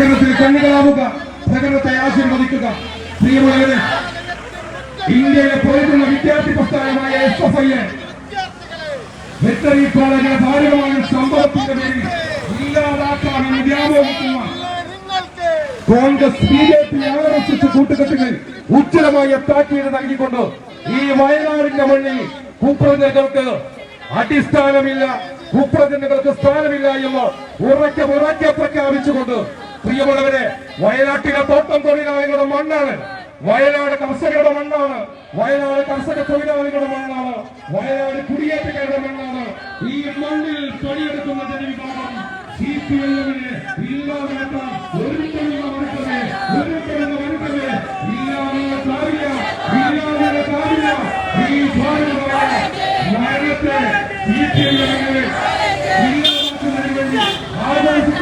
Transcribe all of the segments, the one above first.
പ്രകടനത്തിൽ കണ്ണുകളാവുക പ്രകടനത്തെ ആശീർവദിക്കുക. പ്രിയമുള്ളവരെ ഇന്ത്യയിലെ പോയിട്ടുള്ള വിദ്യാർത്ഥി പ്രസ്ഥാനമായ എസ് എഫ് ഐ വെറ്ററി കോളേജിലെ ഭാരമായ സംഭവത്തിന്റെ പേരിൽ ഇല്ലാതാക്കാമെന്ന് വ്യാമോഹിക്കുന്ന Congress B J P R S S കൂട്ടുകെട്ടുകൾ ഉജ്ജ്വലമായ താക്കീത് നൽകിക്കൊണ്ട് ഈ വയനാടിന്റെ മണ്ണിൽ കുപ്രജകൾക്ക് അടിസ്ഥാനമില്ല കുപ്രജനങ്ങൾക്ക് സ്ഥാനമില്ല എന്ന് ഉറക്കെ ഉറക്കെ പ്രഖ്യാപിച്ചുകൊണ്ട് പ്രിയമുള്ളവരെ വയനാട്ടിലെ തോട്ടം തൊഴിലാളികളുടെ മണ്ണാണ്. വയനാട് കർഷകരുടെ മണ്ണാണ്. വയനാട് കർഷക തൊഴിലാളികളുടെ മണ്ണാണ്. വയനാട് കുടിയേറ്റക്കാരുടെ മണ്ണാണ്. ഈ മണ്ണിൽ പണിയെടുക്കുന്ന ജനവിഭാഗം സി പി എമ്മിനെ മറുക്കവേ ഇല്ലാതെ ഈ സി പി എമ്മിനെ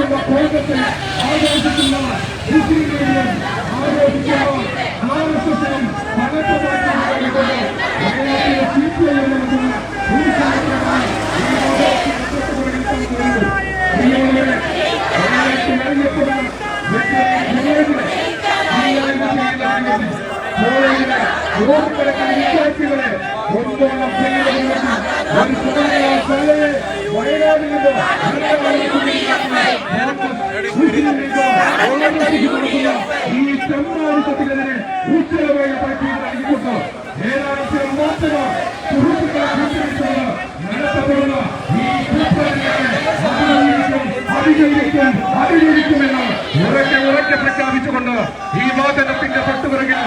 ആഘോഷിക്കുന്ന കോൺഗ്രസ് ആഘോഷിക്കുന്ന മുസ്ലിം ആഘോഷിക്കുന്ന ആർ എസ് നൂറുകണക്കിന് വിദ്യാർത്ഥികളെ ഒന്നോളം ചെയ്യുന്നതിന് ഒരു സുഗമമായ ശാലയെ വയനാട്ടിൽ നിന്ന് ഈ ചെമ്മാടിത്തത്തിനെതിരെ ഉജ്ജ്വലമായ താക്കീത് നൽകിക്കൊണ്ട് ഏതാനും ചില മാസങ്ങൾ സുഹൃത്തുക്കളെ കൂട്ടിയിട്ടുണ്ട് നടത്തപ്പെടുന്ന ഈ അതിജീവിക്കും അതിജീവിക്കുമെന്ന് ഉറക്കെ ഉറക്കെ പ്രഖ്യാപിച്ചുകൊണ്ട് ഈ വാചനത്തിന്റെ തൊട്ടുപിറകിൽ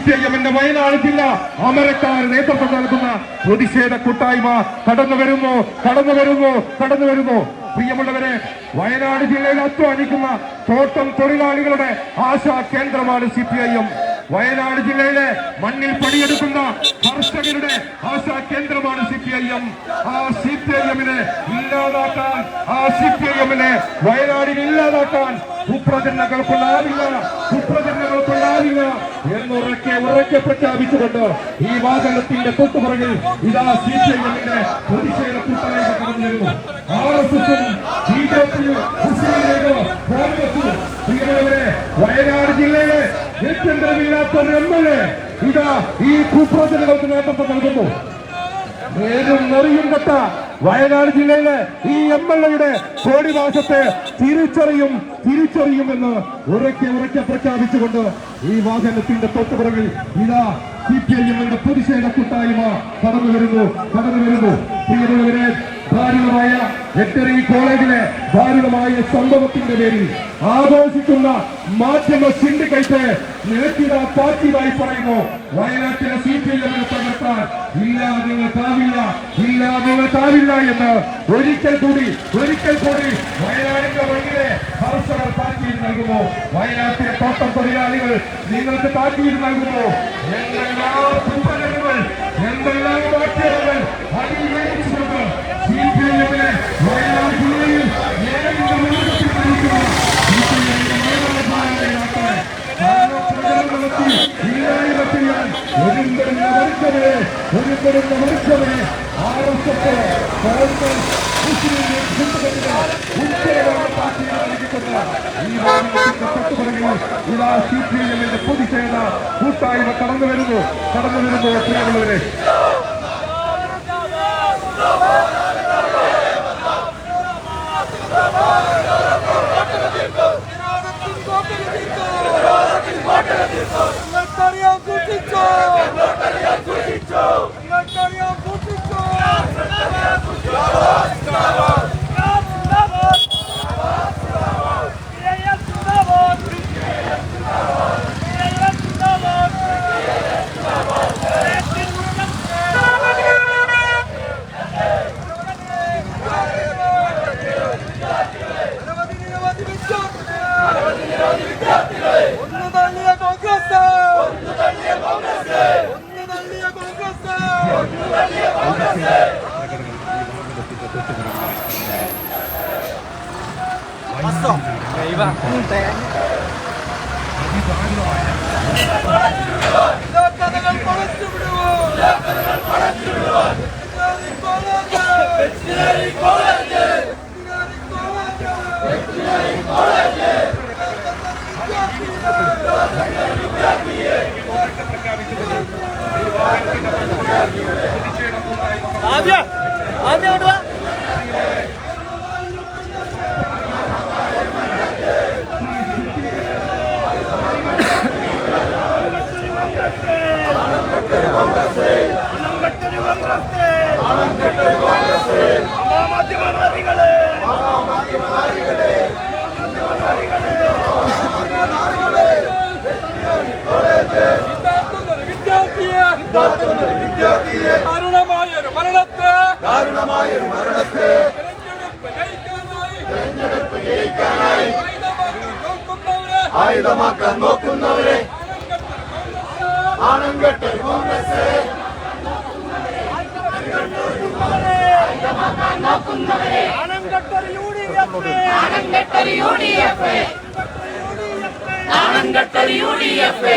സി വയനാട് ജില്ല അമരക്കാർ നേതൃത്വം നൽകുന്ന പ്രതിഷേധ കൂട്ടായ്മ കടന്നു വരുന്നു കടന്നു വരുന്നു കടന്നു വരുന്നു. പ്രിയമുള്ളവരെ വയനാട് ജില്ലയിൽ അധ്വാനിക്കുന്ന തോട്ടം തൊഴിലാളികളുടെ ആശാ കേന്ദ്രമാണ് C P I M. Wayanad ജില്ലയിലെ മണ്ണിൽ പണിയെടുക്കുന്ന കർഷകരുടെ ആശാ കേന്ദ്രമാണ് സി പി ഐ എം. ആ സി പി ഐ എമ്മിനെ ഇല്ലാതാക്കാൻ ആ സി പി ഐ എമ്മിനെ വയനാടിൽ ഇല്ലാതാക്കാൻ കുപ്രചരണങ്ങൾക്കുണ്ടാവില്ല കുപ്രചരണങ്ങൾക്കുണ്ടാവില്ല എന്നുറക്കെ ഉറക്കെ പ്രഖ്യാപിച്ചുകൊണ്ട് ഈ വാഹനത്തിന്റെ തൊട്ടുപുറകിൽ ഇതാ സി പി എമ്മിന്റെ പ്രതിഷേധ കൂട്ടായ്മ കടന്നു ആർ എസ് എസും ബി ജെ പിയും വയനാട് ജില്ലയിലെ ഗത്യന്തരമില്ലാത്ത ഒരു എം എൽ എ ഇതാ ഈ കുപ്രചനങ്ങൾക്ക് നേതൃത്വം നൽകുന്നു. വയനാട് ജില്ലയിലെ ഈ എം എൽ എയുടെ കോടിവാസത്തെ തിരിച്ചറിയും തിരിച്ചറിയുമെന്ന് ഉറക്കെ ഉറക്കെ പ്രഖ്യാപിച്ചുകൊണ്ട് ഈ വാഹനത്തിന്റെ തൊട്ടുപുറകിൽ ഇതാ സി പി ഐ എമ്മിന്റെ പ്രതിഷേധ കൂട്ടായ്മ കടന്നു വരുന്നു കടന്നു വരുന്നു. പ്രിയമുള്ളവരെ ദാരുണമായ വെറ്ററി കോളേജിലെ ദാരുണമായ സംഭവത്തിന്റെ പേരിൽ ആഘോഷിക്കുന്ന മാധ്യമ സിൻഡിക്കേറ്റ് നിരക്കിത പാർട്ടിയായി പറയുന്നു. വയനാട്ടിലെ സി പി എമ്മിനെ തകർത്താൻ ഇല്ല താവില്ല ഇല്ല താവില്ല എന്ന് ഒരിക്കൽ കൂടി ഒരിക്കൽ കൂടി വയനാടിന്റെ മണ്ണിലെ കർഷകർ താക്കീത് നൽകുന്നു. വയനാട്ടിലെ തോട്ടം തൊഴിലാളികൾ നിങ്ങൾക്ക് താക്കീത് നൽകുന്നു. കുമ്പനങ്ങൾ ആണംകെട്ടൊരു U D F ആണംകെട്ടൊരു U D F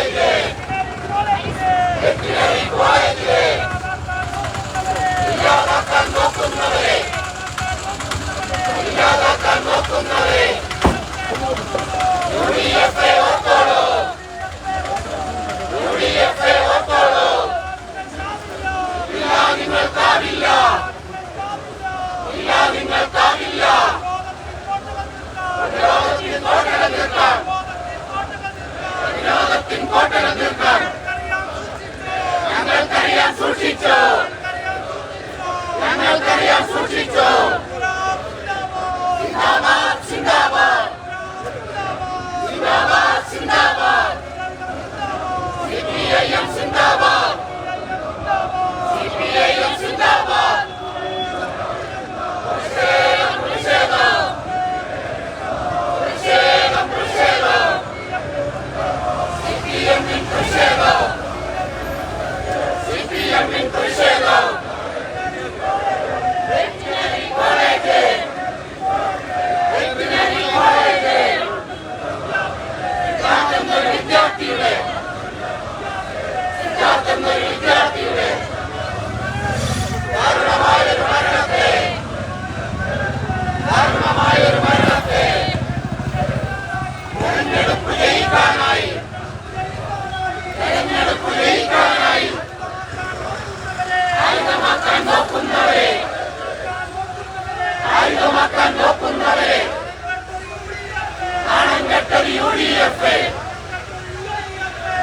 R S S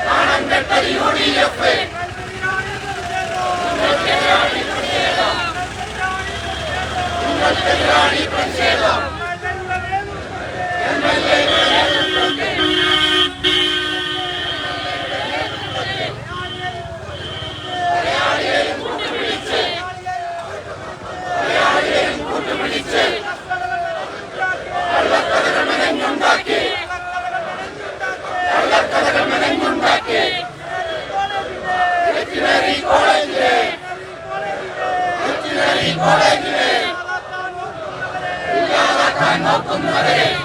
R S S ആ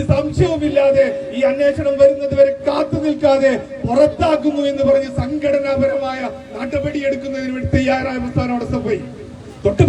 ഒരു സംശയവുമില്ലാതെ ഈ അന്വേഷണം വരുന്നത് വരെ കാത്തു നിൽക്കാതെ പുറത്താക്കുന്നു എന്ന് പറഞ്ഞ് സംഘടനാപരമായ നടപടിയെടുക്കുന്നതിന് വേണ്ടി തയ്യാറായ പ്രസ്ഥാനമാണ് പോയി തൊട്ടു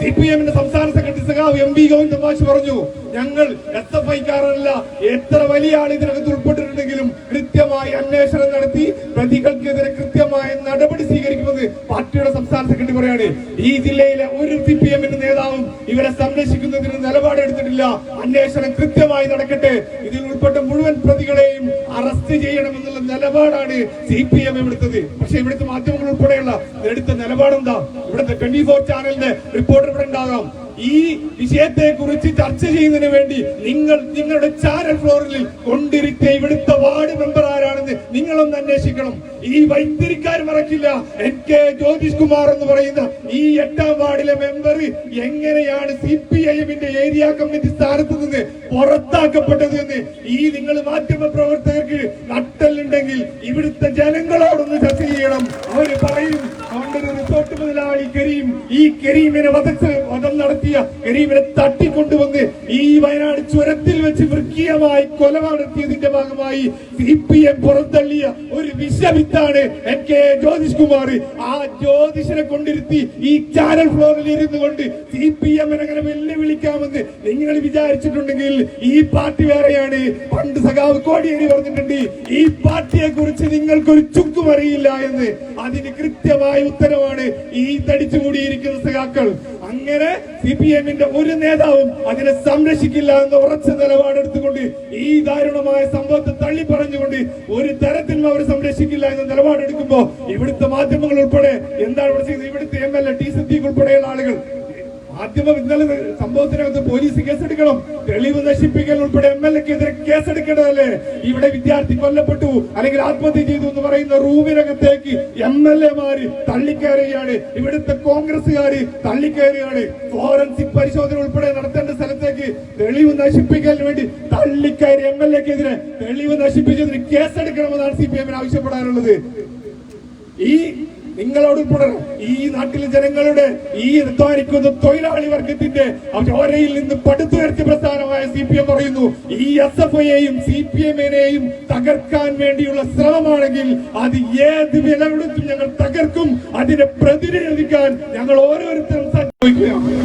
സി പി എമ്മിന്റെ സംസ്ഥാന സെക്രട്ടറി സഖാവ് എം വി ഗോവിന്ദ് മാഷ് പറഞ്ഞു ഞങ്ങൾ എസ് എഫ് ഐക്കാരല്ല എത്ര വലിയ ആൾ ഇതിനകത്ത് ഉൾപ്പെട്ടിട്ടുണ്ടെങ്കിലും കൃത്യമായി അന്വേഷണം നടത്തി പ്രതികൾക്കെതിരെ കൃത്യമായ നടപടി സ്വീകരിക്കുമെന്ന് പാർട്ടിയുടെ സംസ്ഥാന സെക്രട്ടറി പറയാണ്. ഈ ജില്ലയിലെ ഒരു സി പി എമ്മിന്റെ നേതാവും ഇവരെ സംരക്ഷിക്കുന്നതിന് നിലപാടെടുത്തിട്ടില്ല. അന്വേഷണം കൃത്യമായി നടക്കട്ടെ. ഇതിൽ ഉൾപ്പെട്ട മുഴുവൻ പ്രതികളെയും അറസ്റ്റ് ചെയ്യണമെന്നുള്ള നിലപാടാണ് സി പി എം എടുത്തത്. പക്ഷെ ഇവിടുത്തെ മാധ്യമങ്ങൾ ഉൾപ്പെടെയുള്ള എടുത്ത നിലപാടെന്താ? ഇവിടുത്തെ ട്വന്റി ഫോർ ചാനലിന്റെ റിപ്പോർട്ടർ ഇവിടെ ഉണ്ടാകാം. ഈ വിഷയത്തെ കുറിച്ച് ചർച്ച ചെയ്യുന്നതിന് വേണ്ടി നിങ്ങൾ നിങ്ങളുടെ ചാനൽ ഫ്ലോറിൽ കൊണ്ടിരിക്കെ ഇവിടുത്തെ വാർഡ് മെമ്പർ ആരാണെന്ന് നിങ്ങളൊന്ന് അന്വേഷിക്കണം. ഈ വൈദ്യരിക്കാർ മറക്കില്ല. എൻ കെ ജ്യോതിഷ് കുമാർ എന്ന് പറയുന്ന ഈ എട്ടാം വാർഡിലെ മെമ്പർ എങ്ങനെയാണ് സി പി ഐ എമ്മിന്റെ ഏരിയ കമ്മിറ്റി സ്ഥാനത്ത് നിന്ന് പുറത്താക്കപ്പെട്ടത് എന്ന് ഈ നിങ്ങൾ മാധ്യമ പ്രവർത്തകർക്ക് നട്ടലുണ്ടെങ്കിൽ ഇവിടുത്തെ ജനങ്ങളോടൊന്ന് ചർച്ച ചെയ്യണം. അവർ പറയും റിസോർട്ട് മുതലാളി കരീം. ഈ കരീമിനെ വധച്ച് വധം നടത്തിയ കരീമിനെ തട്ടിക്കൊണ്ടുവന്ന് ഈ വയനാട് ചുരത്തിൽ വെച്ച് വൃക്കീയമായി കൊല നടത്തിയതിന്റെ ഭാഗമായി സി പി എം പുറന്തള്ളിയ ഒരു വിഷവിത്താണ് എൻ കെ ജ്യോതിഷ് കുമാർ ആ ജ്യോതിഷനെ കൊണ്ടിരുത്തി ഈ ചാനൽ ഫ്ലോറിൽ ഇരുന്നു കൊണ്ട് സി പി എമ്മിനെ അങ്ങനെ വെല്ലുവിളിക്കാമെന്ന് നിങ്ങൾ വിചാരിച്ചിട്ടുണ്ടെങ്കിൽ ഈ പാർട്ടി വേറെയാണ്. പണ്ട് സഖാവ് കോടിയേരി പറഞ്ഞിട്ടുണ്ട് ഈ പാർട്ടിയെ കുറിച്ച് നിങ്ങൾക്കൊരു ചുക്കും അറിയില്ല എന്ന്. അതിന് കൃത്യമായ ഉത്തരവാണ് ഈ തടിച്ചു കൂടിയിരിക്കുന്ന സഖാക്കൾ. അങ്ങനെ സി പി എമ്മിന്റെ ഒരു നേതാവും അതിനെ സംരക്ഷിക്കില്ല എന്ന ഉറച്ച നിലപാടെടുത്തുകൊണ്ട് ഈ ദാരുണമായ സംഭവത്തെ തള്ളി പറഞ്ഞുകൊണ്ട് ഒരു തരത്തിലും അവർ സംരക്ഷിക്കില്ല എന്ന നിലപാടെടുക്കുമ്പോ ഇവിടുത്തെ മാധ്യമങ്ങൾ ഉൾപ്പെടെ എന്താണ് ഇവിടെ ചെയ്യുന്നത് ഇവിടുത്തെ M L A T Siddique ഉൾപ്പെടെയുള്ള ആളുകൾ മാധ്യമം ഇന്നലെ സംഭവത്തിനകത്ത് പോലീസ് കേസെടുക്കണം. തെളിവ് നശിപ്പിക്കൽ ഉൾപ്പെടെ എം എൽ എക്കെതിരെ കേസെടുക്കേണ്ടതല്ലേ? ഇവിടെ വിദ്യാർത്ഥി കൊല്ലപ്പെട്ടു അല്ലെങ്കിൽ ആത്മഹത്യ ചെയ്തു എന്ന് പറയുന്ന റൂമിനകത്തേക്ക് എം എൽ എമാര് തള്ളിക്കയറുകയാണ് ഇവിടുത്തെ കോൺഗ്രസുകാര് തള്ളിക്കയറുകയാണ് ഫോറൻസിക് പരിശോധന ഉൾപ്പെടെ നടത്തേണ്ട സ്ഥലത്തേക്ക് തെളിവ് നശിപ്പിക്കലിന് വേണ്ടി തള്ളിക്കയറി എം എൽ എക്കെതിരെ തെളിവ് നശിപ്പിച്ചതിന് കേസെടുക്കണമെന്നാണ് സി പി എമ്മിന് ആവശ്യപ്പെടാനുള്ളത്. ഈ നിങ്ങളോട് ഉൾപ്പെടെ ഈ നാട്ടിലെ ജനങ്ങളുടെ ഈ അധ്വാനിക്കുന്ന തൊഴിലാളി വർഗത്തിന്റെ ചോരയിൽ നിന്ന് പടുത്തുയർത്തിയ പ്രസ്ഥാനമായ സി പി എം പറയുന്നു. ഈ എസ് എഫ് ഐയെയും സി പി എമ്മിനെയും തകർക്കാൻ വേണ്ടിയുള്ള ശ്രമമാണെങ്കിൽ അത് ഏത് വിലകൊടുത്തും ഞങ്ങൾ തകർക്കും. അതിനെ പ്രതിരോധിക്കാൻ ഞങ്ങൾ ഓരോരുത്തരും സംഭവിക്കുകയാണ്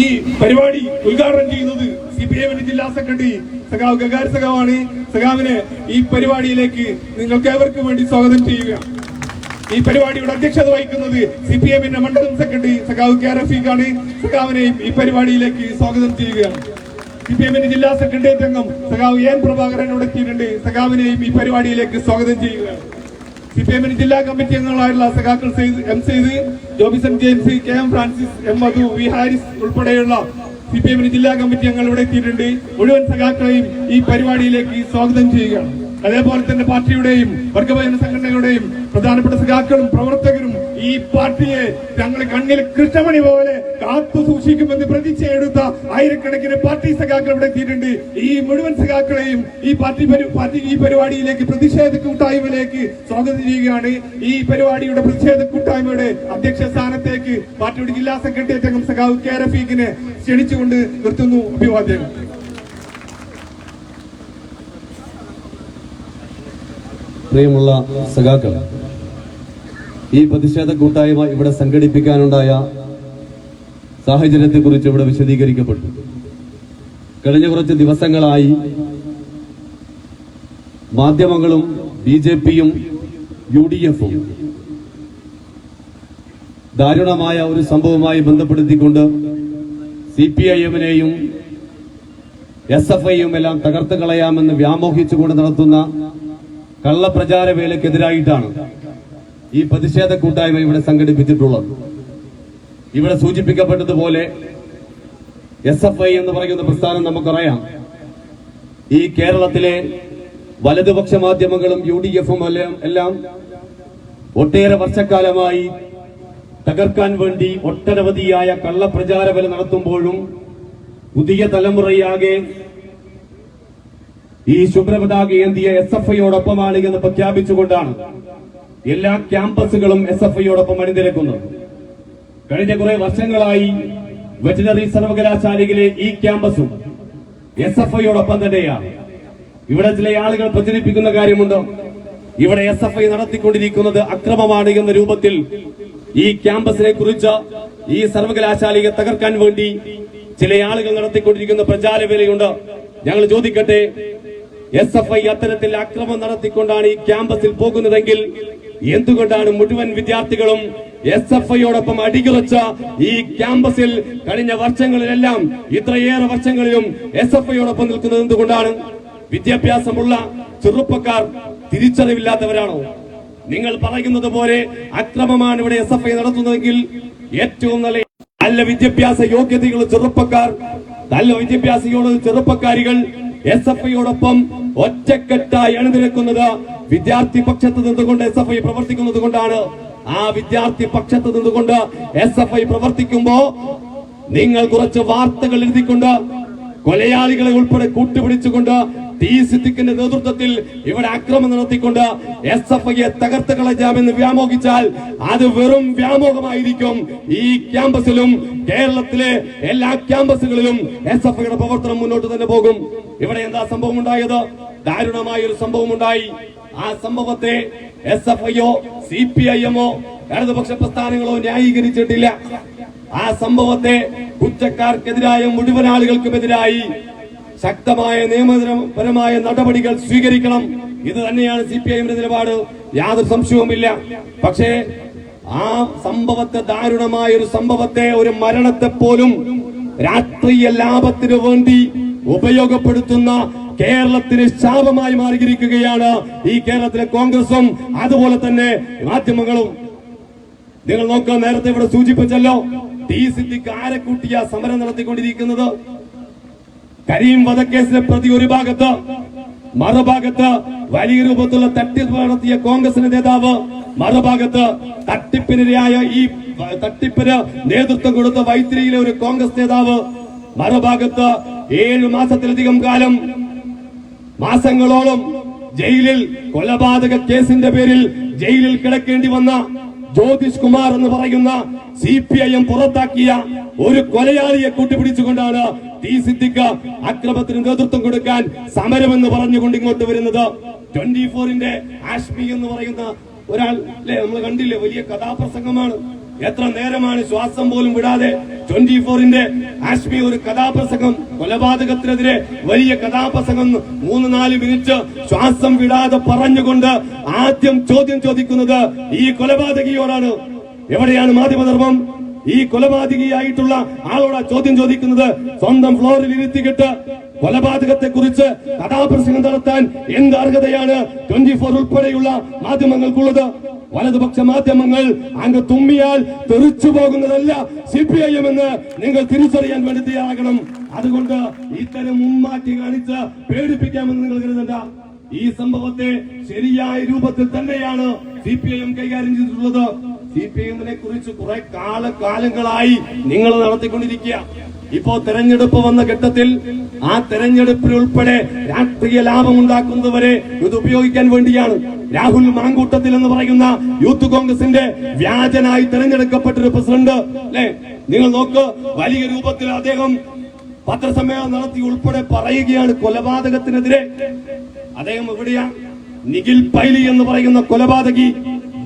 ഈ പരിപാടി ഉദ്ഘാടനം ചെയ്യുന്നത് സി പി എമ്മിന്റെ ജില്ലാ സെക്രട്ടറി സഖാവ് ഗഗാർ സഖാവാണ്. സഖാവിനെ ഈ പരിപാടിയിലേക്ക് നിങ്ങൾക്ക് ഏവർക്കും വേണ്ടി സ്വാഗതം ചെയ്യുകയാണ്. ഈ പരിപാടിയുടെ അധ്യക്ഷത വഹിക്കുന്നത് സി പി എമ്മിന്റെ മണ്ഡലം സെക്രട്ടറി സഖാവ് കെ റഫീഖാണ്. സഖാവിനെയും ഈ പരിപാടിയിലേക്ക് സ്വാഗതം ചെയ്യുകയാണ്. സി പി എമ്മിന്റെ ജില്ലാ സെക്രട്ടേറിയറ്റ് അംഗം സഖാവ് എൻ പ്രഭാകരൻ ഇവിടെ എത്തിയിട്ടുണ്ട്. സഖാവിനെയും ഈ പരിപാടിയിലേക്ക് സ്വാഗതം ചെയ്യുകയാണ്. സി പി എമ്മിന് ജില്ലാ കമ്മിറ്റി അംഗങ്ങളായുള്ള സഖാക്കൾ M Sayed Jobison James K M Francis M Madhu V Haris ഉൾപ്പെടെയുള്ള സി പി എമ്മിന് ജില്ലാ കമ്മിറ്റി അംഗങ്ങൾ ഇവിടെ എത്തിയിട്ടുണ്ട്. മുഴുവൻ സഖാക്കളെയും ഈ പരിപാടിയിലേക്ക് സ്വാഗതം ചെയ്യുകയാണ്. അതേപോലെ തന്നെ പാർട്ടിയുടെയും വർഗഭജന സംഘടനകളുടെയും പ്രധാനപ്പെട്ട സഖാക്കളും പ്രവർത്തകരും ഈ പാർട്ടിയെ ഞങ്ങൾ കണ്ണിൽ കൃഷ്ണമണി പോലെ കാത്തു സൂക്ഷിക്കുമെന്ന് പ്രതീക്ഷ ആയിരക്കണക്കിന് പാർട്ടി സഖാക്കൾ ഇവിടെ എത്തിയിട്ടുണ്ട്. ഈ മുഴുവൻ സഖാക്കളെയും ഈ പാർട്ടി പാർട്ടി ഈ പരിപാടിയിലേക്ക് പ്രതിഷേധ കൂട്ടായ്മയിലേക്ക് സ്വാഗതം ചെയ്യുകയാണ്. ഈ പരിപാടിയുടെ പ്രതിഷേധ കൂട്ടായ്മയുടെ അധ്യക്ഷ സ്ഥാനത്തേക്ക് പാർട്ടിയുടെ ജില്ലാ സെക്രട്ടേറിയറ്റ് അംഗം സഖാവ് കെ റഫീഖിനെ ക്ഷണിച്ചുകൊണ്ട് നിർത്തുന്നു അഭിവാദ്യങ്ങൾ പ്രിയമുള്ള സഖാക്കൾ ഈ പ്രതിഷേധ കൂട്ടായ്മ ഇവിടെ സംഘടിപ്പിക്കാനുണ്ടായ സാഹചര്യത്തെക്കുറിച്ച് ഇവിടെ വിശദീകരിക്കപ്പെട്ടു. കഴിഞ്ഞ കുറച്ച് ദിവസങ്ങളായി മാധ്യമങ്ങളും ബി ജെ പിയും യു ഡി എഫും ദാരുണമായ ഒരു സംഭവവുമായി ബന്ധപ്പെടുത്തിക്കൊണ്ട് സി പി ഐ എമ്മിനെയും എസ് എഫ് ഐയും എല്ലാം തകർത്ത് കളയാമെന്ന് വ്യാമോഹിച്ചുകൊണ്ട് നടത്തുന്ന കള്ളപ്രചാര വേലക്കെതിരായിട്ടാണ് ഈ പ്രതിഷേധ കൂട്ടായ്മ ഇവിടെ സംഘടിപ്പിച്ചിട്ടുള്ളത്. ഇവിടെ സൂചിപ്പിക്കപ്പെട്ടതുപോലെ എസ് എഫ് ഐ എന്ന് പറയുന്ന പ്രസ്ഥാനം നമുക്കറിയാം. ഈ കേരളത്തിലെ വലതുപക്ഷ മാധ്യമങ്ങളും യു ഡി എഫും എല്ലാം ഒട്ടേറെ വർഷക്കാലമായി തകർക്കാൻ വേണ്ടി ഒട്ടനവധിയായ കള്ളപ്രചാര വേല നടത്തുമ്പോഴും പുതിയ തലമുറയാകെ ഈ ശുഭ്രപതാക എസ് എഫ് ഐയോടൊപ്പമാണ് എന്ന് പ്രഖ്യാപിച്ചുകൊണ്ടാണ് എല്ലാ ക്യാമ്പസുകളും എസ് എഫ് ഐയോടൊപ്പം അണിനിരക്കുന്നു. കഴിഞ്ഞ കുറെ വർഷങ്ങളായി വെറ്റിനറി സർവകലാശാലയിലെ ഈ ക്യാമ്പസും എസ് എഫ് ഐയോടൊപ്പം തന്നെയാണ്. ഇവിടെ ചില ആളുകൾ പ്രചരിപ്പിക്കുന്ന കാര്യമുണ്ട്. ഇവിടെ എസ് എഫ് ഐ നടത്തിക്കൊണ്ടിരിക്കുന്നത് അക്രമമാണ് എന്ന രൂപത്തിൽ ഈ ക്യാമ്പസിനെ കുറിച്ച് ഈ സർവകലാശാലയെ തകർക്കാൻ വേണ്ടി ചില ആളുകൾ നടത്തിക്കൊണ്ടിരിക്കുന്ന പ്രചാരവേലയുണ്ട്. ഞങ്ങൾ ചോദിക്കട്ടെ എസ് എഫ് ഐ അത്തരത്തിൽ അക്രമം നടത്തിക്കൊണ്ടാണ് ഈ ക്യാമ്പസിൽ പോകുന്നതെങ്കിൽ എന്തുകൊണ്ടാണ് മുഴുവൻ വിദ്യാർത്ഥികളും എസ് എഫ് ഐയോടൊപ്പം അടികുറച്ച ഈ ക്യാമ്പസിൽ കഴിഞ്ഞ വർഷങ്ങളിലെല്ലാം ഇത്രയേറെ വർഷങ്ങളിലും എസ് എഫ് ഐയോടൊപ്പം നിൽക്കുന്നത് എന്തുകൊണ്ടാണ്? വിദ്യാഭ്യാസമുള്ള ചെറുപ്പക്കാർ തിരിച്ചറിവില്ലാത്തവരാണോ? നിങ്ങൾ പറയുന്നത് പോലെ അക്രമമാണ് ഇവിടെ എസ് എഫ് ഐ നടത്തുന്നതെങ്കിൽ ഏറ്റവും നല്ല നല്ല വിദ്യാഭ്യാസ യോഗ്യതയുള്ള ചെറുപ്പക്കാർ നല്ല വിദ്യാഭ്യാസയോട് ചെറുപ്പക്കാരികൾ എസ് എഫ് ഐയോടൊപ്പം ഒറ്റക്കെട്ടായി അണിനിരക്കുന്നത് വിദ്യാർത്ഥി പക്ഷത്ത് നിന്നുകൊണ്ട് എസ് എഫ് ഐ പ്രവർത്തിക്കുന്നത് കൊണ്ടാണ്. ആ വിദ്യാർത്ഥി പക്ഷത്ത് നിന്നുകൊണ്ട് എസ് എഫ് ഐ പ്രവർത്തിക്കുമ്പോ നിങ്ങൾ കുറച്ച് വാർത്തകൾ എഴുതിക്കൊണ്ട് കൊലയാളികളെ ഉൾപ്പെടെ കൂട്ടുപിടിച്ചുകൊണ്ട് ടി സിദ്ദിഖിന്റെ നേതൃത്വത്തിൽ ഇവിടെ ആക്രമണം നടത്തിക്കൊണ്ട് എസ് എഫ് ഐയെ തകർത്ത് കളയാമെന്ന് വ്യാമോഹിച്ചാൽ അത് വെറും വ്യാമോഹമായിരിക്കും. ഈ ക്യാമ്പസിലും കേരളത്തിലെ എല്ലാ ക്യാമ്പസുകളിലും എസ് എഫ് ഐയുടെ പ്രവർത്തനം മുന്നോട്ട് തന്നെ പോകും. ഇവിടെ എന്താ സംഭവം ഉണ്ടായത് ദാരുണമായ ഒരു സംഭവം ഉണ്ടായി ആ സംഭവത്തെ എസ് എഫ് ഐയോ സി പി ഐ എമ്മോ ഇടതുപക്ഷ പ്രസ്ഥാനങ്ങളോ ന്യായീകരിച്ചിട്ടില്ല. ആ സംഭവത്തെ കുറ്റക്കാർക്കെതിരായ മുഴുവൻ ആളുകൾക്കുമെതിരായി ശക്തമായ നിയമപരമായ നടപടികൾ സ്വീകരിക്കണം. ഇത് തന്നെയാണ് സി പി ഐഎമ്മിന്റെ നിലപാട്. യാതൊരു സംശയവുമില്ല. പക്ഷേ ആ സംഭവത്തെ ദാരുണമായ ഒരു സംഭവത്തെ ഒരു മരണത്തെ പോലും രാഷ്ട്രീയ ലാഭത്തിനു വേണ്ടി ഉപയോഗപ്പെടുത്തുന്ന കേരളത്തിന് ശാപമായി മാറിയിരിക്കുകയാണ് ഈ കേരളത്തിലെ കോൺഗ്രസും അതുപോലെ തന്നെ മാധ്യമങ്ങളും. നിങ്ങൾ നോക്കുക നേരത്തെ ഇവിടെ സൂചിപ്പിച്ചല്ലോ ടി സിദ്ദിഖ് ആരെ കൂട്ടിയ സമരം നടത്തിക്കൊണ്ടിരിക്കുന്നത്? കരീം വധക്കേസിലെ പ്രതി ഒരു ഭാഗത്ത് മറുഭാഗത്ത് വലിയ രൂപത്തിലുള്ള തട്ടിപ്പ് നടത്തിയ കോൺഗ്രസിന്റെ നേതാവ് മറുഭാഗത്ത് തട്ടിപ്പിനിരയായ ഈ തട്ടിപ്പിന് നേതൃത്വം കൊടുത്ത വൈത്തിരിയിലെ ഒരു കോൺഗ്രസ് നേതാവ് മറുഭാഗത്ത് ഏഴു മാസത്തിലധികം കാലം മാസങ്ങളോളം ജയിലിൽ കൊലപാതക കേസിന്റെ പേരിൽ ജയിലിൽ കിടക്കേണ്ടി വന്ന ജ്യോതിഷ് കുമാർ എന്ന് പറയുന്ന സി പി ഐ എം പുറത്താക്കിയ ഒരു കൊലയാളിയെ കൂട്ടിപ്പിടിച്ചുകൊണ്ടാണ് ടി സിദ്ദിഖ് അക്രമത്തിന് നേതൃത്വം കൊടുക്കാൻ സമരമെന്ന് പറഞ്ഞുകൊണ്ട് ഇങ്ങോട്ട് വരുന്നത്. ട്വന്റി ഫോറിന്റെ ആഷ്മി എന്ന് പറയുന്ന ഒരാൾ അല്ലെ നമ്മൾ കണ്ടില്ലേ വലിയ കഥാപ്രസംഗമാണ്. എത്ര നേരമാണ് ശ്വാസം പോലും വിടാതെ ട്വന്റി ഫോറിന്റെ ആഷ്മി ഒരു കഥാപ്രസംഗം കൊലപാതകത്തിനെതിരെ വലിയ കഥാപ്രസംഗം മൂന്ന് നാല് മിനിറ്റ് ശ്വാസം വിടാതെ പറഞ്ഞുകൊണ്ട് ആദ്യം ചോദ്യം ചോദിക്കുന്നത് ഈ കൊലപാതകിയോടാണ്. എവിടെയാണ് മാധ്യമധർമ്മം? ഈ കൊലപാതകിയായിട്ടുള്ള ആളോടാ ചോദ്യം ചോദിക്കുന്നത്? സ്വന്തം ഫ്ലോറിൽ ഇരുത്തിക്കിട്ട് കൊലപാതകത്തെ കുറിച്ച് കഥാപ്രസംഗം നടത്താൻ എന്ത് അർഹതയാണ് ട്വന്റി ഫോർ ഉൾപ്പെടെയുള്ള മാധ്യമങ്ങൾക്കുള്ളത്? വലതുപക്ഷ മാധ്യമങ്ങൾ അങ്ങ് തുമ്മിയാൽ തെറിച്ചു പോകുന്നതല്ല സി പി ഐ എം എന്ന് നിങ്ങൾ തിരിച്ചറിയാൻ വേണ്ടി തയ്യാറാകണം. അതുകൊണ്ട് ഇത്തരം മുമ്മാറ്റി കാണിച്ച് പേടിപ്പിക്കാമെന്ന് നിങ്ങൾ കരുതണ്ട. ഈ സംഭവത്തെ ശരിയായ രൂപത്തിൽ തന്നെയാണ് സി പി ഐ എം കൈകാര്യം ചെയ്തിട്ടുള്ളത്. സി പി എമ്മിനെ കുറിച്ച് കുറെ കാല കാലങ്ങളായി നിങ്ങൾ നടത്തിക്കൊണ്ടിരിക്കുക. ഇപ്പോ തെരഞ്ഞെടുപ്പ് വന്ന ഘട്ടത്തിൽ ആ തെരഞ്ഞെടുപ്പിൽ ഉൾപ്പെടെ രാഷ്ട്രീയ ലാഭം ഉണ്ടാക്കുന്നവരെ ഇത് ഉപയോഗിക്കാൻ വേണ്ടിയാണ് രാഹുൽ മാങ്കൂട്ടത്തിൽ എന്ന് പറയുന്ന യൂത്ത് കോൺഗ്രസിന്റെ വ്യാജനായി തെരഞ്ഞെടുക്കപ്പെട്ടൊരു പ്രസിഡന്റ് അല്ലെ? നിങ്ങൾ നോക്ക് വലിയ രൂപത്തിൽ അദ്ദേഹം പത്രസമ്മേളനം നടത്തി ഉൾപ്പെടെ പറയുകയാണ് കൊലപാതകത്തിനെതിരെ. അദ്ദേഹം എവിടെയാ? നിഖിൽ പൈലി എന്ന് പറയുന്ന കൊലപാതകി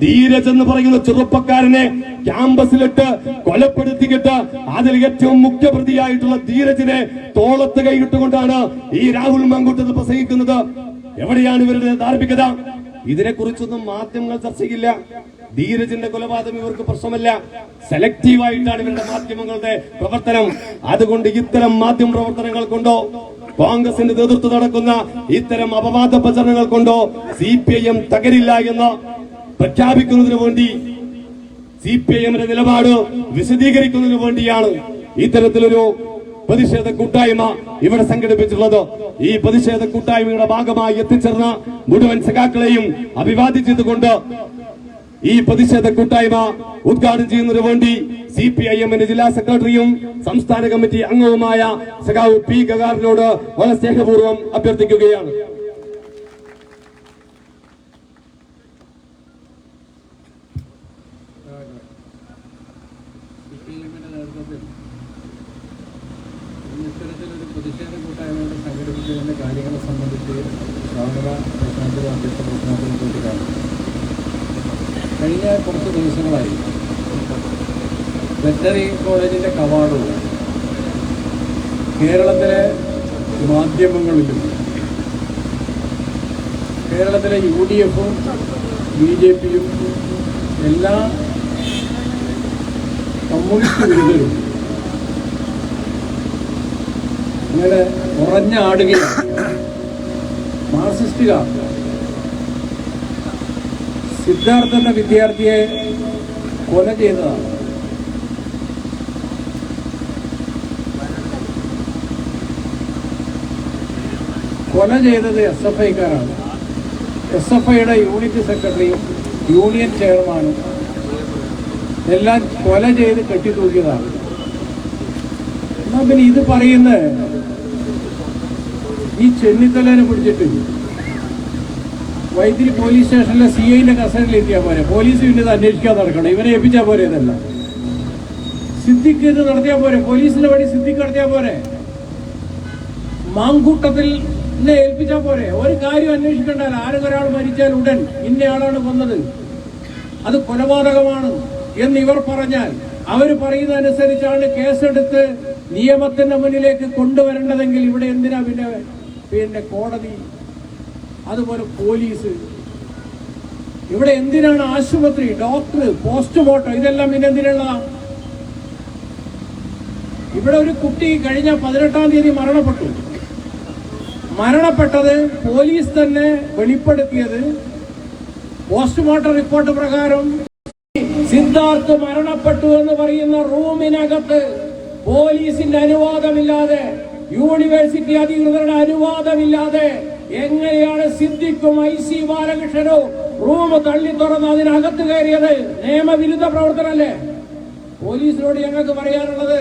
ധീരജ് എന്ന് പറയുന്ന ചെറുപ്പക്കാരനെ ക്യാമ്പസിലിട്ട് കൊലപ്പെടുത്തിയിട്ട് അതിൽ ഏറ്റവും മുഖ്യപ്രതിയായിട്ടുള്ള ധീരജിനെ തോളത്ത് കൈയിട്ടുകൊണ്ടാണ് ഈ രാഹുൽ മങ്കുട്ട് പ്രസംഗിക്കുന്നത്. എവിടെയാണ് ഇവരുടെ ധാർമ്മികത? ഇതിനെ കുറിച്ചൊന്നും മാധ്യമങ്ങൾ ചർച്ച ചെയ്യില്ല ധീരജിന്റെ കൊലപാതകം ഇവർക്ക് പ്രശ്നമല്ല. സെലക്റ്റീവായിട്ടാണ് ഇവരുടെ മാധ്യമങ്ങളുടെ പ്രവർത്തനം. അതുകൊണ്ട് ഇത്തരം മാധ്യമ പ്രവർത്തനങ്ങൾ കൊണ്ടോ കോൺഗ്രസിന്റെ നേതൃത്വം നടക്കുന്ന ഇത്തരം അപവാദ പ്രചരണങ്ങൾ കൊണ്ടോ സി പി ഐ എം തകരില്ല എന്ന് പ്രഖ്യാപിക്കുന്നതിന് വേണ്ടി സി പി ഐ എമ്മിന്റെ നിലപാട് വിശദീകരിക്കുന്നതിന് വേണ്ടിയാണ് ഇത്തരത്തിലൊരു പ്രതിഷേധ കൂട്ടായ്മ ഇവിടെ സംഘടിപ്പിച്ചിട്ടുള്ളത്. ഈ പ്രതിഷേധ കൂട്ടായ്മയുടെ ഭാഗമായി എത്തിച്ചേർന്ന മുഴുവൻ സഖാക്കളെയും അഭിവാദിച്ചതുകൊണ്ട് ഈ പ്രതിഷേധ കൂട്ടായ്മ ഉദ്ഘാടനം ചെയ്യുന്നതിന് വേണ്ടി സി പി ഐ എമ്മിന്റെ ജില്ലാ സെക്രട്ടറിയും സംസ്ഥാന കമ്മിറ്റി അംഗവുമായ സഖാവ് പി ഗഗാറിനോട് വളരെ സ്നേഹപൂർവം അഭ്യർത്ഥിക്കുകയാണ്. കഴിഞ്ഞ കുറച്ച് ദിവസങ്ങളായി. വെറ്ററി കോളേജിന്റെ കവാടവും കേരളത്തിലെ മാധ്യമങ്ങളിലും കേരളത്തിലെ യു ഡി എഫും ബി ജെ പിയും എല്ലാ കമ്മ്യൂണിസ്റ്റ് വിരുദ്ധരും അങ്ങനെ കുറഞ്ഞ ആടുകയാണ് മാർസിസ്റ്റുകാർ സിദ്ധാർത്ഥ എന്ന വിദ്യാർത്ഥിയെ കൊല ചെയ്തതാണ്. കൊല ചെയ്തത് എസ് എഫ് ഐക്കാരാണ്. എസ് എഫ് ഐയുടെ യൂണിറ്റ് സെക്രട്ടറിയും യൂണിയൻ ചെയർമാനും എല്ലാം കൊല ചെയ്ത് കെട്ടിത്തൂക്കിയതാണ്. എന്നാ പിന്നെ ഇത് പറയുന്ന ഈ ചെന്നിത്തലേനെ പിടിച്ചിട്ട് വൈദ്യുതി പോലീസ് സ്റ്റേഷനിലെ സി ഐന്റെ കസ്റ്റഡിയിൽ എത്തിയാൽ പോരെ. പോലീസ് പിന്നെ ഇത് അന്വേഷിക്കാൻ നടക്കണം. ഇവനെ ഏൽപ്പിച്ചാൽ പോരെ ഇതല്ല. സിദ്ദിഖ് ഇത് നടത്തിയാൽ പോരെ. പോലീസിന്റെ വഴി സിദ്ദിഖ് നടത്തിയാൽ പോരെ. മാങ്കൂട്ടത്തിൽ ഏൽപ്പിച്ചാൽ പോരെ. ഒരു കാര്യം അന്വേഷിക്കേണ്ട ആരും ഒരാൾ മരിച്ചാൽ ഉടൻ ഇന്നയാളാണ് കൊന്നത്. അത് കൊലപാതകമാണ് എന്ന് ഇവർ പറഞ്ഞാൽ അവർ പറയുന്നതനുസരിച്ചാണ് കേസെടുത്ത് നിയമത്തിന്റെ മുന്നിലേക്ക് കൊണ്ടുവരേണ്ടതെങ്കിൽ ഇവിടെ എന്തിനാ പിന്നെ പിന്നെ കോടതി അതുപോലെ പോലീസ്. ഇവിടെ എന്തിനാണ് ആശുപത്രി ഡോക്ടർ പോസ്റ്റ്മോർട്ടം ഇതെല്ലാം പിന്നെ എന്തിനുള്ളതാണ് ഇവിടെ ഒരു കുട്ടി കഴിഞ്ഞ പതിനെട്ടാം തീയതി മരണപ്പെട്ടു. മരണപ്പെട്ടത് പോലീസ് തന്നെ വെളിപ്പെടുത്തിയത് പോസ്റ്റ്മോർട്ടം റിപ്പോർട്ട് പ്രകാരം. സിദ്ധാർത്ഥ് മരണപ്പെട്ടു എന്ന് പറയുന്ന റൂമിനകത്ത് പോലീസിന്റെ അനുവാദമില്ലാതെ യൂണിവേഴ്സിറ്റി അധികൃതരുടെ അനുവാദമില്ലാതെ എങ്ങനെയാണ് സിദ്ദിഖും ഐ സി ബാലകൃഷ്ണനോ റൂം തള്ളി തുറന്ന് അതിനകത്ത് കയറിയത്? നിയമവിരുദ്ധ പ്രവർത്തനല്ലേ പോലീസിനോട് ഞങ്ങൾക്ക് പറയാനുള്ളത്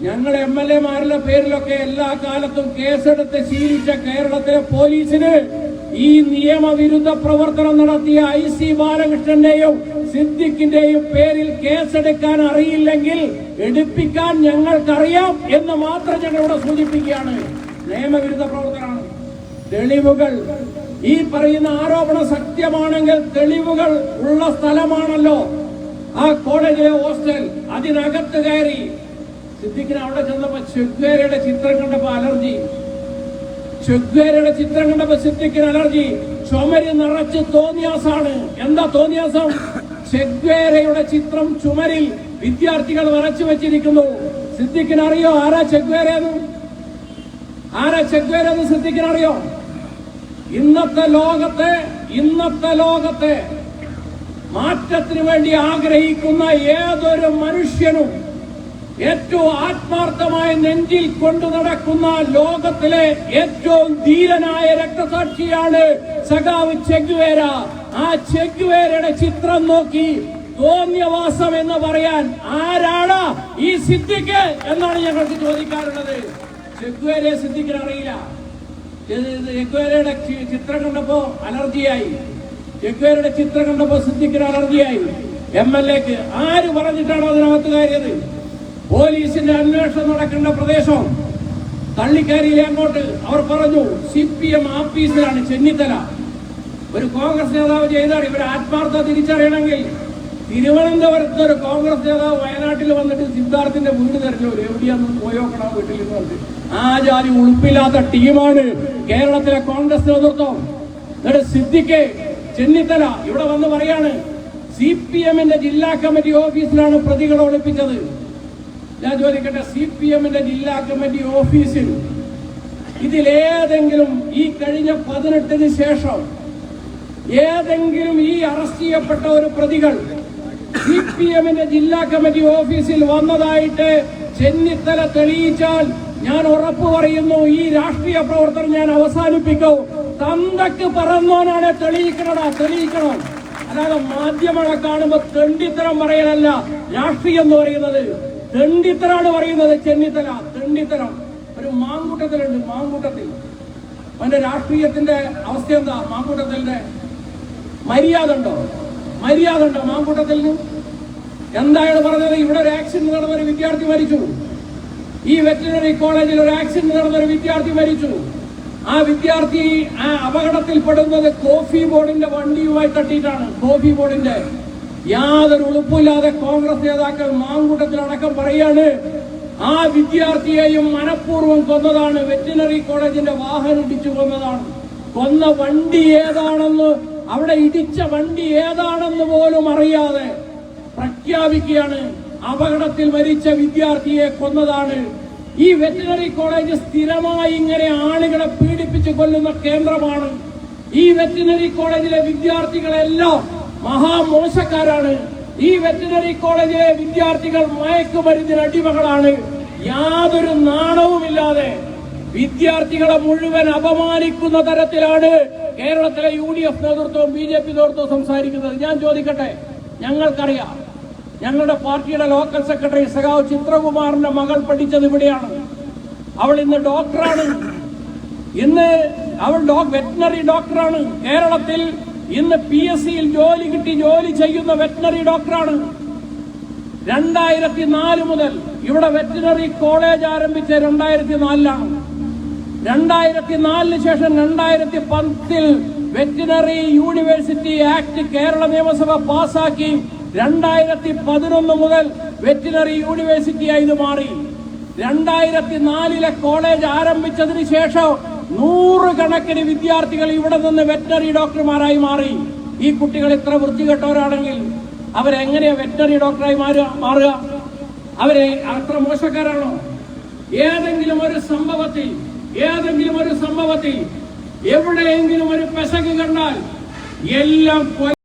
ഞങ്ങൾ എം എൽ എമാരുടെ പേരിലൊക്കെ എല്ലാ കാലത്തും കേസെടുത്ത് ശീലിച്ച കേരളത്തിലെ പോലീസിന് ഈ നിയമവിരുദ്ധ പ്രവർത്തനം നടത്തിയ ഐ സി ബാലകൃഷ്ണന്റെയും സിദ്ദിഖിന്റെയും പേരിൽ കേസെടുക്കാൻ അറിയില്ലെങ്കിൽ എടുപ്പിക്കാൻ ഞങ്ങൾക്കറിയാം എന്ന് മാത്രം ഞങ്ങളിവിടെ സൂചിപ്പിക്കുകയാണ്. നിയമവിരുദ്ധ പ്രവർത്തനമാണ്. തെളിവുകൾ. ഈ പറയുന്ന ആരോപണം സത്യമാണെങ്കിൽ തെളിവുകൾ ഉള്ള സ്ഥലമാണല്ലോ. ആ കോളേജിലെ ഹോസ്റ്റൽ അതിനകത്ത് കയറി. സിദ്ദിഖിന് അവിടെ ചെന്നപ്പോ ചെഗ്വേരയുടെ ചിത്രം കണ്ടപ്പോ അലർജി. ചെഗ്വേരയുടെ ചിത്രം കണ്ടപ്പോ സിദ്ദിഖിന് അലർജി. ചുമരി നിറച്ച് തോന്നിയാസാണ്. എന്താ തോന്നിയാസം? ചെഗ്വേരയുടെ ചിത്രം ചുമരിൽ വിദ്യാർത്ഥികൾ വരച്ചു വെച്ചിരിക്കുന്നു. സിദ്ദിഖിന് അറിയോ ആരാ ചെഗ്വേരെന്ന് ആരാ ചെഗ്വേരെന്ന് സിദ്ദിഖിന് അറിയോ ഇന്നത്തെ ലോകത്തെ ഇന്നത്തെ ലോകത്തെ മാറ്റത്തിന് വേണ്ടി ആഗ്രഹിക്കുന്ന ഏതൊരു മനുഷ്യനും ഏറ്റവും ആത്മാർത്ഥമായ നെഞ്ചിൽ കൊണ്ടു നടക്കുന്ന ലോകത്തിലെ ഏറ്റവും ധീരനായ രക്തസാക്ഷിയാണ് സഖാവ് ചെഗ്വേര. ആ ചെഗ്വേരയുടെ ചിത്രം നോക്കി തോന്നിയവാസം എന്ന് പറയാൻ ആരാണ് ഈ സിദ്ധിക്ക് എന്നാണ് ഞങ്ങൾക്ക് ചോദിക്കാറുള്ളത് ചെഗ്വേരെ സിദ്ധിക്കാൻ അറിയില്ല ചെഗ്വേരയുടെ ചിത്രം കണ്ടപ്പോ അലർജിയായി. യഗ്വേരയുടെ ചിത്രം കണ്ടപ്പോ സിദ്ദിഖിന് അലർജിയായി. എം എൽ എക്ക് ആര് പറഞ്ഞിട്ടാണോ അതിനകത്ത് കയറിയത്? പോലീസിന്റെ അന്വേഷണം നടക്കേണ്ട പ്രദേശം. തള്ളിക്കാരിയിലെ അങ്ങോട്ട്? അവർ പറഞ്ഞു സി പി എം ആഫീസിലാണ് ചെന്നിത്തല. ഒരു കോൺഗ്രസ് നേതാവ് ചെയ്താണ് ഇവരെ ആത്മാർത്ഥ തിരിച്ചറിയണമെങ്കിൽ തിരുവനന്തപുരത്ത് ഒരു കോൺഗ്രസ് നേതാവ് വയനാട്ടിൽ വന്നിട്ട് സിദ്ധാർത്ഥിന്റെ വീട് തെരഞ്ഞു എവിടെയാന്ന് പോയോക്കണം വീട്ടിൽ നിന്ന് പറഞ്ഞു ആ ജാതി ഉളുപ്പില്ലാത്ത ടീമാണ് കേരളത്തിലെ കോൺഗ്രസ് നേതൃത്വം. എന്നിട്ട് ചെന്നിത്തല ഇവിടെ വന്ന് പറയാണ് സി പി എമ്മിന്റെ ജില്ലാ കമ്മിറ്റി ഓഫീസിലാണ് പ്രതികളെ ഒളിപ്പിച്ചത്. ഞാൻ ചോദിക്കട്ടെ സി പി എമ്മിന്റെ ജില്ലാ കമ്മിറ്റി ഓഫീസിൽ ഇതിലേതെങ്കിലും ഈ കഴിഞ്ഞ പതിനെട്ടിന് ശേഷം ഏതെങ്കിലും ഈ അറസ്റ്റ് ചെയ്യപ്പെട്ട ഒരു പ്രതികൾ സി പി എമ്മിന്റെ ജില്ലാ കമ്മിറ്റി ഓഫീസിൽ വന്നതായിട്ട് ചെന്നിത്തല തെളിയിച്ചാൽ ഞാൻ ഉറപ്പ് പറയുന്നു ഈ രാഷ്ട്രീയ പ്രവർത്തനം ഞാൻ അവസാനിപ്പിക്കും. തന്തക്ക് പറന്നോനാണ് തെളിയിക്കണടാ തെളിയിക്കണം. അല്ലാതെ മാധ്യമങ്ങളെ കാണുമ്പോ തെണ്ടിത്തരം പറയലല്ല രാഷ്ട്രീയം എന്ന് പറയുന്നത്. തെണ്ടിത്തരാണ് പറയുന്നത് ചെന്നിത്തല തെണ്ടിത്തരം. ഒരു മാങ്കൂട്ടത്തിലുണ്ട് മാങ്കൂട്ടത്തിൽ. അവന്റെ രാഷ്ട്രീയത്തിന്റെ അവസ്ഥ എന്താ? മാങ്കൂട്ടത്തിന്റെ മര്യാദ ഉണ്ടോ? മര്യാദ ഉണ്ടോ മാങ്കൂട്ടത്തിൽ എന്താണ് പറഞ്ഞത് ഇവിടെ ഒരു ആക്സിഡന്റ് നടന്ന ഒരു വിദ്യാർത്ഥി മരിച്ചു. ഈ വെറ്റിനറി കോളേജിൽ ഒരു ആക്സിഡന്റ് നടന്ന ഒരു വിദ്യാർത്ഥി മരിച്ചു. ആ വിദ്യാർത്ഥി ആ അപകടത്തിൽ പെടുന്നത് കോഫി ബോർഡിന്റെ വണ്ടിയുമായി തട്ടിയിട്ടാണ്. കോഫി ബോർഡിന്റെ യാതൊരു ഉളുപ്പില്ലാതെ കോൺഗ്രസ് നേതാക്കൾ മാങ്കൂട്ടത്തിൽ അടക്കം പറയാണ് ആ വിദ്യാർത്ഥിയെയും മനഃപൂർവം കൊന്നതാണ്. വെറ്റിനറി കോളേജിന്റെ വാഹനം ഇടിച്ചു കൊന്നതാണ്. കൊന്ന വണ്ടി ഏതാണെന്ന് അവിടെ ഇടിച്ച വണ്ടി ഏതാണെന്ന് പോലും അറിയാതെ പ്രഖ്യാപിക്കുകയാണ്. അപകടത്തിൽ മരിച്ച വിദ്യാർത്ഥിയെ കൊന്നതാണ്. ഈ വെറ്റിനറി കോളേജ് സ്ഥിരമായി ഇങ്ങനെ ആളുകളെ പീഡിപ്പിച്ച് കൊല്ലുന്ന കേന്ദ്രമാണ്. ഈ വെറ്റിനറി കോളേജിലെ വിദ്യാർത്ഥികളെല്ലാം മഹാമോശക്കാരാണ്. ഈ വെറ്റിനറി കോളേജിലെ വിദ്യാർത്ഥികൾ മയക്കുമരുന്നിന് അടിമകളാണ്. യാതൊരു നാണവുമില്ലാതെ വിദ്യാർത്ഥികളെ മുഴുവൻ അപമാനിക്കുന്ന തരത്തിലാണ് കേരളത്തിലെ യു ഡി എഫ് നേതൃത്വവും ബി ജെ പി നേതൃത്വവും സംസാരിക്കുന്നത് ഞാൻ ചോദിക്കട്ടെ? ഞങ്ങൾക്കറിയാം. ഞങ്ങളുടെ പാർട്ടിയുടെ ലോക്കൽ സെക്രട്ടറി സഖാവ് ചിത്രകുമാറിന്റെ മകൾ പഠിച്ചത് ഇവിടെയാണ്. അവൾ ഇന്ന് ഡോക്ടറാണ്. ഇന്ന് അവൾ വെറ്റിനറി ഡോക്ടറാണ്. കേരളത്തിൽ ഇന്ന് പി എസ് സിയിൽ ജോലി കിട്ടി ജോലി ചെയ്യുന്ന വെറ്റിനറി ഡോക്ടറാണ്. രണ്ടായിരത്തി നാല് മുതൽ ഇവിടെ വെറ്റിനറി കോളേജ് ആരംഭിച്ച രണ്ടായിരത്തി നാലിലാണ് രണ്ടായിരത്തി നാലിന് ശേഷം രണ്ടായിരത്തി പത്തിൽ വെറ്റിനറി യൂണിവേഴ്സിറ്റി ആക്ട് കേരള നിയമസഭ പാസാക്കി രണ്ടായിരത്തി പതിനൊന്ന് മുതൽ വെറ്റിനറി യൂണിവേഴ്സിറ്റിയായി ഇത് മാറി. രണ്ടായിരത്തി നാലിലെ കോളേജ് ആരംഭിച്ചതിന് ശേഷം നൂറുകണക്കിന് വിദ്യാർത്ഥികൾ ഇവിടെ നിന്ന് വെറ്റിനറി ഡോക്ടർമാരായി മാറി. ഈ കുട്ടികൾ ഇത്ര വൃത്തികെട്ടവരാണെങ്കിൽ അവരെങ്ങനെയാ വെറ്റിനറി ഡോക്ടറായി മാറുക? മാറുക? അവരെ അത്ര മോശക്കാരാണോ? ഏതെങ്കിലും ഒരു സംഭവത്തിൽ ഏതെങ്കിലും ഒരു സംഭവത്തിൽ എവിടെയെങ്കിലും ഒരു പെശക് കണ്ടാൽ എല്ലാം